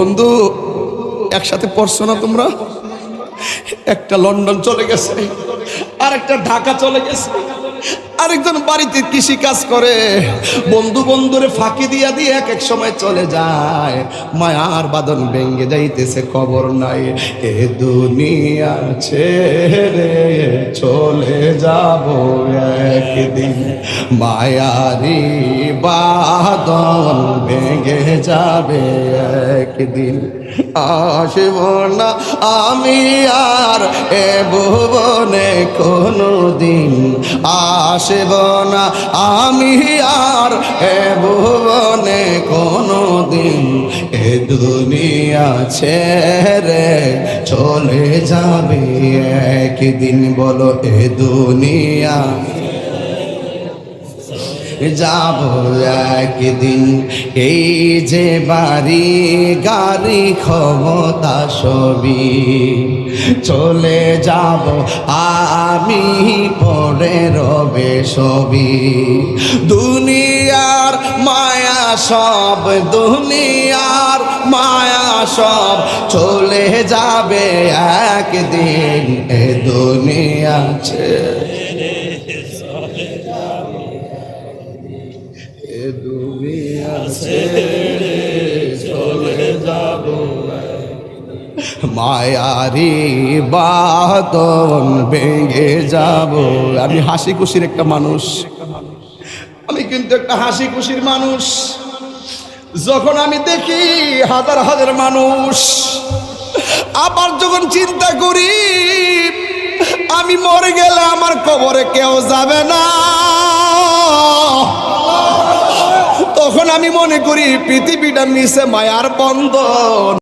বন্ধু, একসাথে পড়ছো না তোমরা? একটা লন্ডন চলে গেছে আর একটা ঢাকা চলে গেছে, আরেকজন বাড়িতে কৃষি কাজ করে। বন্ধু বন্ধুরে ফাঁকি দিয়া দিয়ে এক এক সময় চলে যায়। মায়ার বাদন ভেঙ্গে যাইতেছে, খবর নাই। এ দুনিয়া ছেড়ে চলে যাব একদিন মায়ারি বাদন ভেঙে যাবে একদিন। আসব না আমি আর এ ভুবনে কোনো দিন আসব না আমি আর এ ভুবনে কোনো দিন এ দুনিয়া ছেড়ে চলে যাবে একদিন। বলো, এ দুনিয়া যাব একদিন। এই যে বাড়ি, গাড়ি, ক্ষমতা সবই। চলে যাব, আমি পড়ে রবে সবই। দুনিয়ার মায়া সব, দুনিয়ার মায়া সব চলে যাবে একদিন। এ দুনিয়া ছেড়ে এ মায়ারি বাদন ভেঙে যাব। আমি হাসি খুশির একটা মানুষ। আমি কিন্তু একটা হাসি খুশির মানুষ। যখন আমি দেখি হাজার হাজার মানুষ, আবার যখন চিন্তা করি, আমি মরে গেলে আমার কবরে কেউ যাবে না। আমি মনে করি পৃথিবীটা মিশে মায়ার বন্ধন।